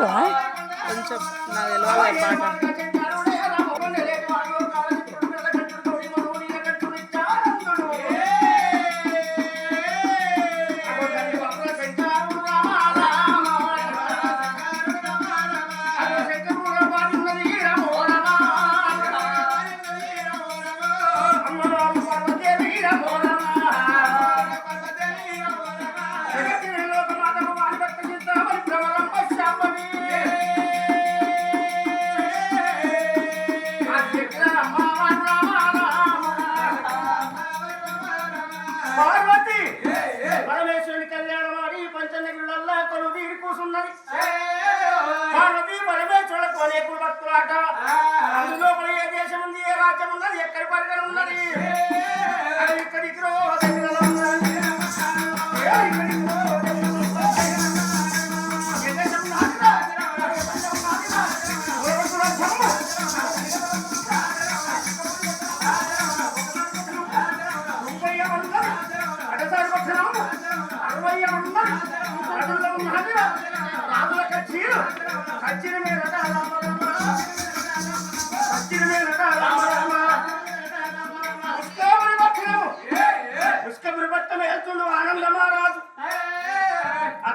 కొంచెం నాకు తెలియాలి పాట.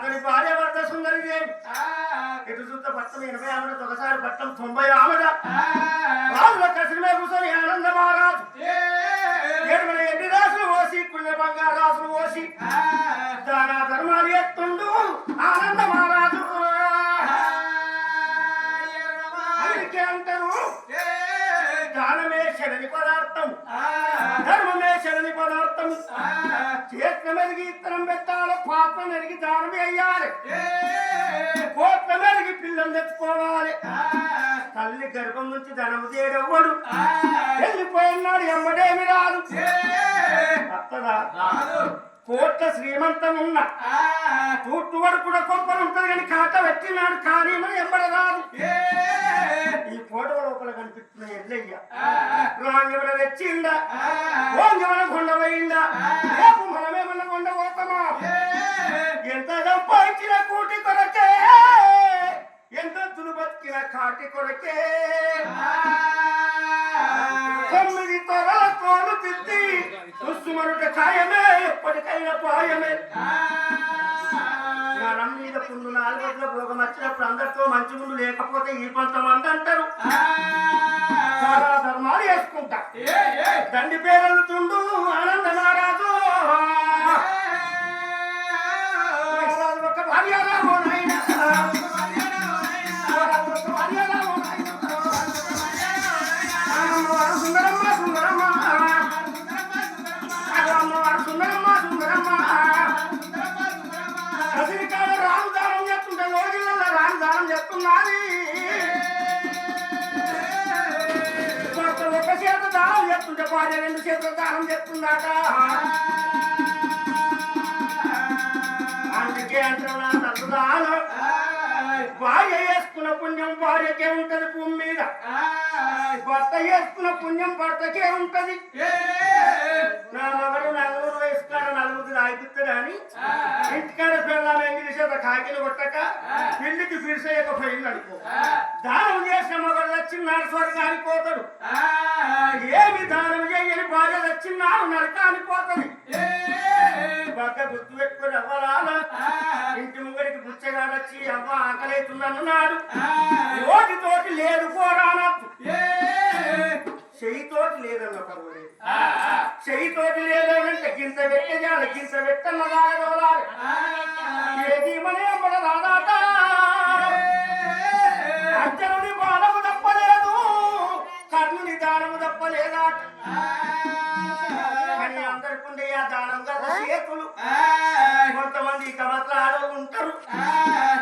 అతని భార్య భర్త సుందరి దేవి. ఎటు చూస్తే పట్టం ఎనభై ఆమెడ ఒకసారి పట్టం తొంభై ఆమెడ రాజుల కసిన మీద కూర్చొని ఆనంద మహారాజు. ఎన్ని రాసులు పోసి పుణ్య బంగారు రాసులు పోసి దాన ధర్మాలు ఎత్తుండు ఆనంద మహారాజు. అందుకే అంటారు దానమే శరణి పదార్థం. ధర్మమే శరణి పదార్థం. చేత్ర మెరిగి ఇత్తనం పెట్టాలి పాత్ర మెరిగి అయ్యాలి కోట్ల మెరిగి పిల్లలు తెచ్చుకోవాలి. తల్లి గర్భం నుంచి ధనము చేయడవ్వడు వెళ్ళిపోయినాడు ఎమ్మడేమి రాదు. అత్తదా? కోట్ల శ్రీమంతం ఉన్న తూట్టు వరకు కూడా కొంపలు ఉంటుంది కానీ కాట పెట్టినాడు కానీ మన ఎంబడ రాదు ఈ ఫోటో లోపల కనిపిస్తున్న ఎల్లయ్య. రాంగమన తెచ్చిందా ఓంగమన కొండ పోయిందా రేపు మనమేమన్నా కొండ పోతామా? కాటి కొరకే. తొమ్మిది తొరల తోలు తిత్తి దుస్తుమరుట ఖాయమే ఎప్పటికైనా పాయమే. నరం మీద పుండు నాలుగొట్ల భోగం వచ్చినప్పుడు అందరితో మంచి ముందు లేకపోతే ఈ కొంతమంది అంటారు చాలా ధర్మాలు వేసుకుంటా. దండి భార్య రెండు చేతుల దానం చేస్తుందాట అందుకే అంటున్నా భార్య చేసుకున్న పుణ్యం భార్యకే ఉంటది భూమి మీద. భర్త చేసుకున్న పుణ్యం భర్తకే ఉంటది. నా మగడు నలుగురు వయసుకాడ నలుగురు రాయిపిస్తాడు అని ఇంటికాడ పిల్లలు ఎంగిలి చేత కాకిలు కొట్టక పిల్లికి పిలిచేయకపోయింది అనుకో. దానం చేసిన మగడు వచ్చిన్నాడు స్వర్గానికి పోతాడు. ఏమి దానం చేయని భార్య వచ్చిన్నాడు నరకానికి పోతుంది. బాగా గుర్తు పెట్టుకుని అవ్వరాల ఇంటి ముంగడికి బుచ్చగాడొచ్చి అవ్వ ఆకలేతుందన్నాడు. గింత పెట్టేయాలి గింత పెట్టన్న రాగదవలాలి ఏది మనే అమ్మడ రాదాట అర్జునుడి బాణము తప్పలేదు. కర్ణుని దానము తప్పలేదాట కానీ అందరికి ఉండే ఆ దానం గల చేతులు కొంతమంది కమత్ల ఆడవాళ్ళు ఉంటారు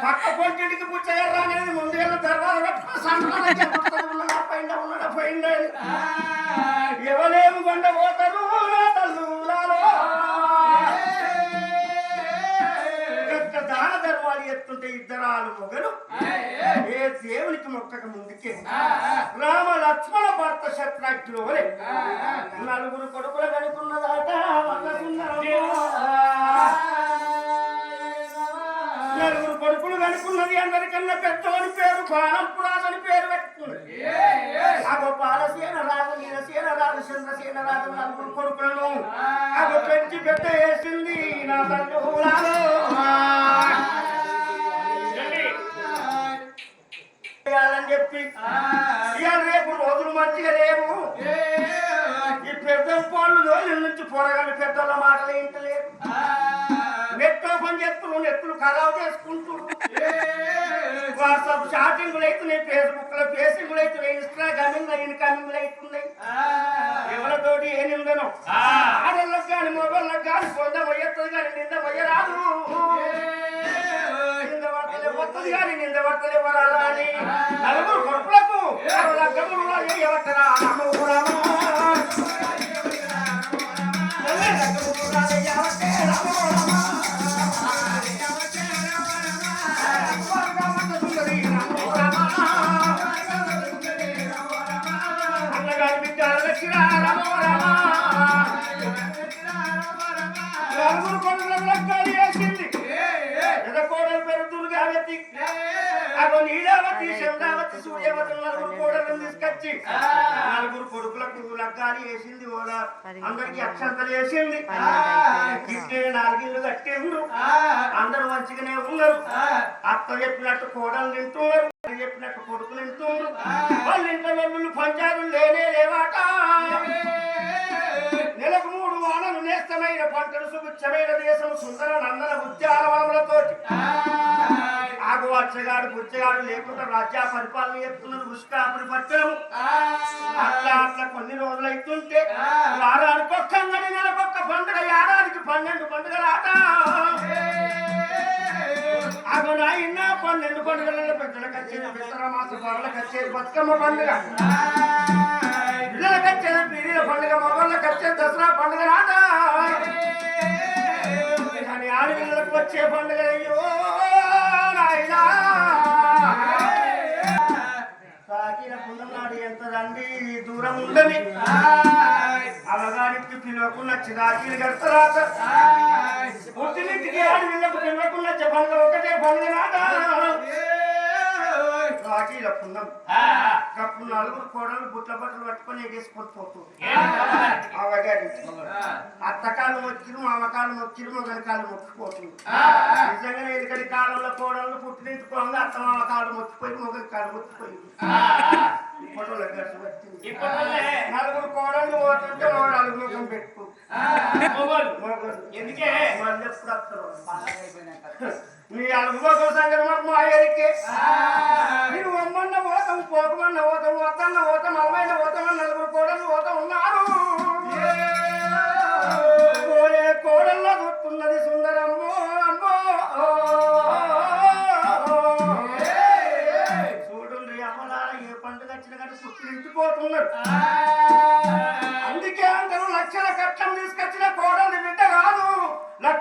పక్క పొంటింటికి పుచ్చగర్ర అనేది తర్వాత ఎవరేమి కొండ పోతారు. ఎత్తుంటే ఇద్దరాలు మొగలు. ఏ దేవునికి మొక్కక ముందుకే. రామ లక్ష్మణ భర్త శత్రాక్తులు వలె నలుగురు కొడుకులు కనుకున్నదాట నలుగురు కొడుకులు కనుక్కున్నది అందరికన్నా పెద్దోని పేరు బాణంపురాజు అని పేరు పెట్టుకున్నది అగో పాలసేన రాజు నీలసేన రాజు చంద్రసేన రాజు నలుగురు కొడుకులను. అగో పెంచి పెద్ద వేసింది నా తల్లి ఇవాళ రేపు రోజులు మంచిగా లేవు. ఈ పెద్ద పాళ్ళు రోజుల నుంచి పోరగాళ్ళు పెద్దల మాటలు ఏంటలేదు నెట్లో పని చేస్తున్నారు నెట్లు ఖరాబ్ చేసుకుంటున్నారు. వాట్సాప్ చాటింగ్లు అవుతున్నాయి ఫేస్బుక్లో ఫేసింగ్లు అవుతున్నాయి ఇన్స్టాగ్రామింగ్ ఇన్కమింగ్లు అవుతున్నాయి. ఎవరితోటి ఏ నిందను? ఆడళ్ళకి కానీ మొగళ్ళకి కానీ పొంద పోయేస్తుంది కానీ నింద పోయరాదు పడతలే వస్తుంది కానీ నింద పడతలే వరాలా అని నలుగురు కొడుకులకు లగ్గములు ఎవట్టరా రామవు రామ నలుగురు కొడుకులకు లగ్గాలు వేసింది ఓలా అందరికి అక్షంతలు వేసింది. ఇట్లే నాలుగిళ్ళు కట్టిండ్రు. అందరూ మంచిగానే ఉన్నారు. అత్త చెప్పినట్టు కోడలు తింటున్నారు చెప్పినట్టు కొడుకులు తింటున్నారు వాళ్ళ ఇంట్లో పంచాలు లేనే లేవాట. నెలకు మూడు వానలు నేస్తమైన పంటలు సుభిక్షమైన దేశం సుందర నందన ఉద్యానవనములతోటి ఆగు వచ్చగాడు బుచ్చగాడు లేకుండా రాజ్య పరిపాలన చెప్తున్నది ఉష్కాపురి పట్టణము. అట్లా అట్లా కొన్ని రోజులు అవుతుంటే వారానికి ఒక్క అంగడి నెలకొక్క పండుగ ఏడాదికి పన్నెండు పండుగలు ఆట అగో నాయన పన్నెండు పండుగలలో పెద్దలకు వచ్చేది పితర మాస పనులకు వచ్చేది బతుకమ్మ పండుగ. పిల్లలకు వచ్చేది పీరీల పండుగ మగళ్ళకి వచ్చేది దసరా పండుగ రాదా కానీ ఆడపిల్లలకు వచ్చే పండుగ అయ్యో నాయనా. సాకిన పుల్లనాడు ఎంత రండి దూరం ఉండని. అలగానికి పిలవకుండా చిరాకీలు గడతరాత పుట్టినింటికి ఆడపిల్లకు పిలవకుండా పండుగ ఒకటే పండుగ నాట. రాఖీల పున్నం. కప్పు నలుగురు కోడలు బుట్ల బట్టలు పట్టుకొని ఎగేసుకొని పోతుంది. అవగారి అత్తకాలు మొక్కిరు మామకాలు మొక్కిరు మొగలికాలు మొక్కిపోతుంది. నిజంగానే ఎదుకడి కాలంలో కోడళ్ళు పుట్టినించుకోంగా అత్త మామకాలు మొక్కిపోయి మొగలికాలు మొక్కిపోయి నలుగురు కోడళ్ళు పోతుంటే నలుగురు పెట్టుకో. ఎందుకే? వాళ్ళు ఎప్పుడు వస్తారు? నీ అనుభవ సంగతి మా ఎరికే మీరు వమ్మన్న పోతాం పోకమన్న పోతాం వద్దన్న పోతాం అమ్మాయిన పోతాం నలుగురు కోడళ్ళు పోతాం ఉన్నారు. పోయే కోడల్లో చూస్తున్నది సుందరమ్మో అమ్మో. చూడండి అమ్మలార ఏ పండుగ వచ్చిన కానీ పుట్టింటిపోతున్నారు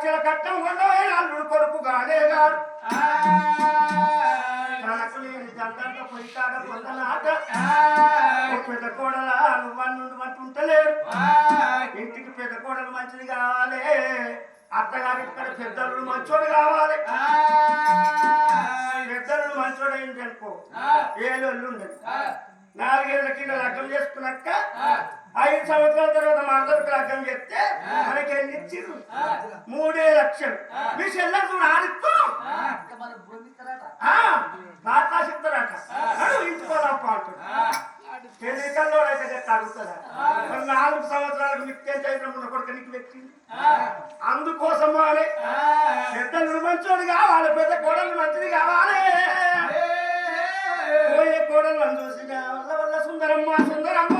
లక్షల కట్టం కొండవే అల్లుడు కొడుకు గానే గాడు. తనకు లేని జంటంతో పొయ్యి కాడ పొందనాట ఓ పెద్ద కోడల నువ్వన్నుండి మట్టు ఉంటలేడు ఇంటికి పెద్ద కోడలు మంచిది కావాలి. అత్తగారి ఇక్కడ పెద్దలు మంచోడు కావాలి. పెద్దలు మంచోడు అయింది అనుకో ఏళ్ళు ఉండదు. నాలుగేళ్ళ కింద లగ్గం చేసుకున్నాక ఐదు సంవత్సరాల తర్వాత మా అందరికి లగ్గం చెప్తే మనకి ఎన్ని ఇచ్చిర్రు? మూడే లక్షలు. మీ చెల్లెలు కూడా ఆడిస్తాం మాట్లాడిస్తారట ఇంటికోదప్ప అంటారు తెలియకల్లో అయితే తగ్గుతుందా నాలుగు సంవత్సరాలకు నిత్యం చైత్రం కొడుకు నీకు పెట్టింది. అందుకోసం అని పెద్దలు మంచోడు కావాలి పెద్ద కోడలు మంచిది కావాలి. పోయే కోడలు చూసిన వల్ల వల్ల సుందరమ్మ సుందరమ్మ.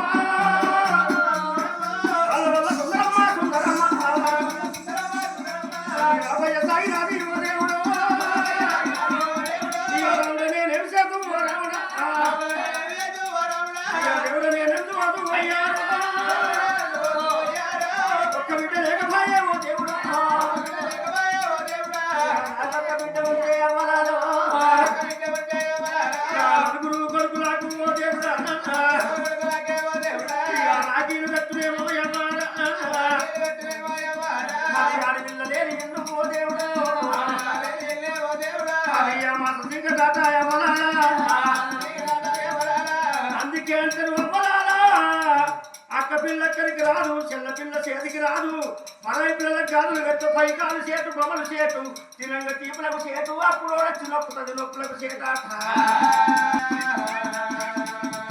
అక్క పిల్ల ఎక్కడికి రాదు చిన్నపిల్ల చేతికి రాదు. పదవి పిల్లలకు కాదు వెచ్చ పై కాలు చేటు బొమ్మలు చేటు తినంగా తీపులకు చేటు అప్పుడు వచ్చి నొప్పుతుంది నొప్పులకు చేట.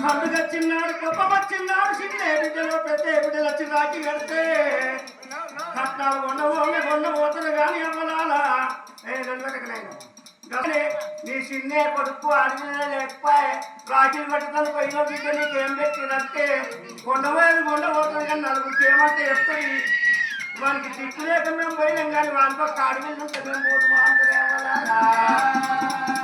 పండుగ చిన్నాడు గొప్ప చిన్నాడు చిన్నే బిడ్డలో పెద్ద బిడ్డలు వచ్చి రాకి కడితే కట్టాలు చిన్నే కొడుకు అడిగిన లేకపోయి రాఖీలు పెట్టుకొని పైన బిడ్డ నీకేం పెట్టినంటే కొండపోయేది కొండ పోతుంది కానీ నలుగురికి ఏమంటే చెప్తాయి. మనకి తిట్టు లేక మేము పోయినాం కానీ వానితో అడవిలో ఉంటే మేము పోదు ఎవరనేం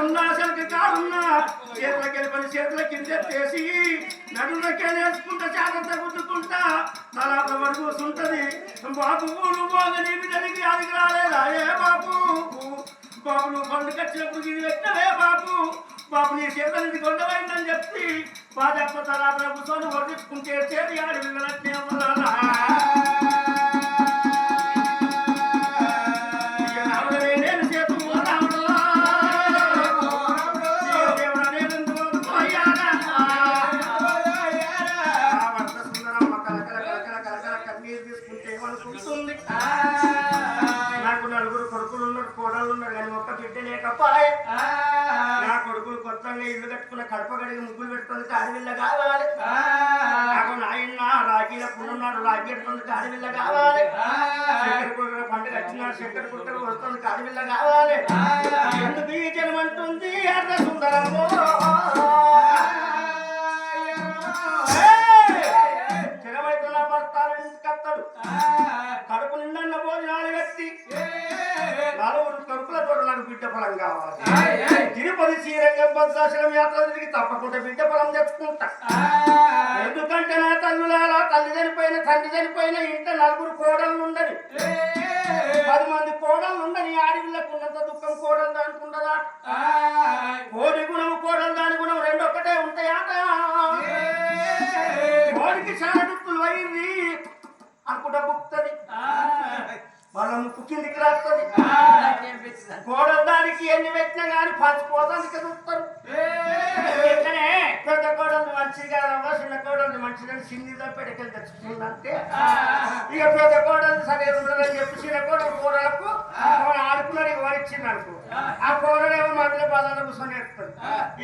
చెప్తే కాడున్నా కాడున్నా చేతులకి వెళ్ళిపోయి చేతుల కింద చేసి నడులకే జాగ్రత్త గుద్దుకుంటా తలాప వరకు కూర్చుంటది బాబు నువ్వు నీ బిడ్డనికి అడిగి రాలేదా? ఏ బాబు? బాబు నువ్వు ఇది పెట్టవే నీ చేతుల కొండవైందని చెప్పి బాధప్ప తలా ప్రభుత్వాన్ని వర్తించుకుంటే చేతి ఆడి వెళ్ళట్లే లేకపాయే నా కొడుకులు కొత్తగా ఇల్లు కట్టుకున్న కడప గడికి ముగ్గులు పెట్టుకుంది అడవిల్ల కావాలి. నాకు నాయన రాఖీల పుల్లున్నాడు రాఖీ పెట్టుకుంది అడవిల్ల కావాలి. పండుగ వచ్చినాడు చక్కెర కుక్కర వస్తుంది అడవిల్ల కావాలి. ఎందుకు ఈ జనమంటుంది అర్ధ సుందరమ్మో నలుగురు కడుపులతో నాకు బిడ్డ ఫలం కావాలి. తిరుపతి శ్రీరంగం భద్రాచలం యాత్ర తిరిగి తప్పకుండా బిడ్డ ఫలం తెచ్చుకుంటా. ఎందుకంటే నా తల్లులారా తల్లి చనిపోయిన తండ్రి చనిపోయిన ఇంట నలుగురు కోడళ్ళు ఉండని పది మంది కోడళ్ళు ఉండని ఆడవిళ్ళకు ఉన్నంత దుఃఖం కోడలు దానికి ఉండదా కోడి గుణం కోడలు దాని గుణం రెండు ఒక్కటే ఉంటాయాట కోడికి చాలా దుక్కులు అయింది. అనుకుంటా బుక్తది ముక్కు కిందికి రాస్తుంది కోడలు దానికి ఎన్ని పెట్టినా కానీ పచ్చిపోతానికి చూస్తారు పెద్ద కోడలు మంచిగా చిన్న కోడలు మంచిదని సిన్నిలో పెడకలు తెచ్చుకుందంటే ఇక పెద్ద కోడలు సరే ఉండదని చెప్పి చిన్న కోడలు కూరలకు ఆడుకున్నారు ఇక వాడిచ్చింది అనుకో. ఆ. కూరలేమో మధ్యలో బదాలు కూర్చొని ఎడుతుంది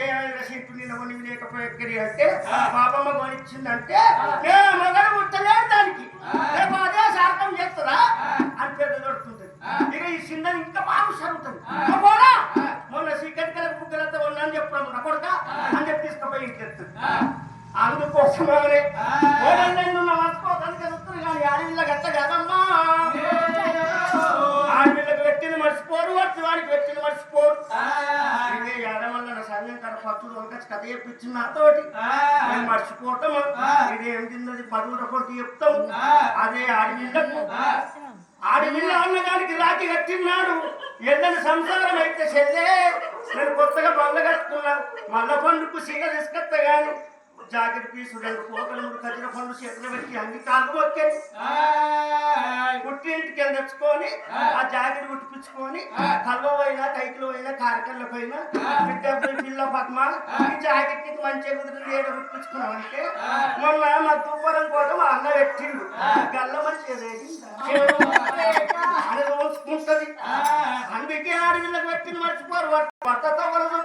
ఏమైనా సీట్లు నిన్న కొన్ని లేకపోయి అంటే పాపమ్మ కొనిచ్చిందంటే ఏ మగడు ముట్టలేదు దానికి. రేపు అదే శాతం చేస్తుందా అని పెద్ద దొరుకుతుంది ఇక ఈ చిన్న ఇంకా బాగా సరుగుతుంది పోరా మొన్న సీకట్ కలర్ బుగ్గలతో ఉన్నా అని చెప్పడం నా కొడుక అని చెప్పి తీసుకుపోయి ఇంకెత్తుంది మర్చిపోతానికి వస్తుంది కానీ ఆడవిల్ల గట్ట కదమ్మా. ఆడవిళ్ళకి పెట్టింది మర్చిపోరు వచ్చి వాడికి పెట్టింది మర్చిపోరు. ఇదే ఎడమల్ల సంఘం కడ పత్తు దొరకచ్చు కథ చెప్పించింది నాతోటి. నేను మర్చిపోతాము ఇది ఏం తిన్నది? పదువుల కొడుకు చెప్తాము. అదే ఆడవిళ్ళకు ఆడవిల్ల అన్నగానికి రాకి కట్టినాడు ఎల్లని సంసారం అయితే చెల్లే. నేను కొత్తగా బల్ల కట్టుకున్నా. మల్ల పండుకు సీగ తీసుకొస్తా గాని. జాకెట్ పీసు రెండు పోకలు మూడు కట్టిన పండు చేతులు పెట్టి అన్ని కాళ్ళు మొక్కాను పుట్టి ఇంటికి వెళ్ళి తెచ్చుకొని ఆ. జాకెట్ కుట్టిపించుకొని కల్వ పోయినా కైకిలు పోయినా కారకల్లో పోయినా బిడ్డ పిల్ల పద్మ ఈ జాకెట్ నీకు మంచిగా కుదిరింది ఏడ కుట్టించుకున్నావు అంటే మొన్న మా తుప్పరం కోసం మా అన్న పెట్టిండు. గల్ల మంచిగా అది. రోజుకుంటది అందుకే ఆడవిళ్ళకి పెట్టింది మర్చిపోరు. భర్తతో వస్తుంది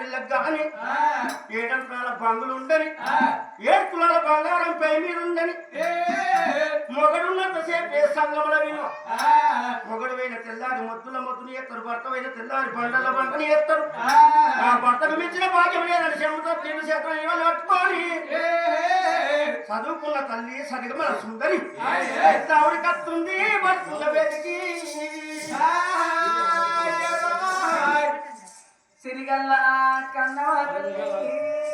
అడవిళ్ళకి గాని ఏడు తులాల బంగులు ఉండని ఏడు తులాల బంగారం పై మీద ఉండని మొగడున్నంతసేపు ఏ సంగముల విలువ? మొగడు పోయిన తెల్లారి మొద్దుల మొద్దుని ఎత్తారు భర్త పోయిన తెల్లారి బండల బండని ఎత్తారు ఆ. భర్తకు మించిన భాగ్యం లేదని చెబుతా తీరు చేతులు ఇవాళ పట్టుకొని చదువుకున్న తల్లి సరిగమల సుందరి. ఆవిడ కత్తుంది భర్తల వెతికి Sirikanlah akan nabi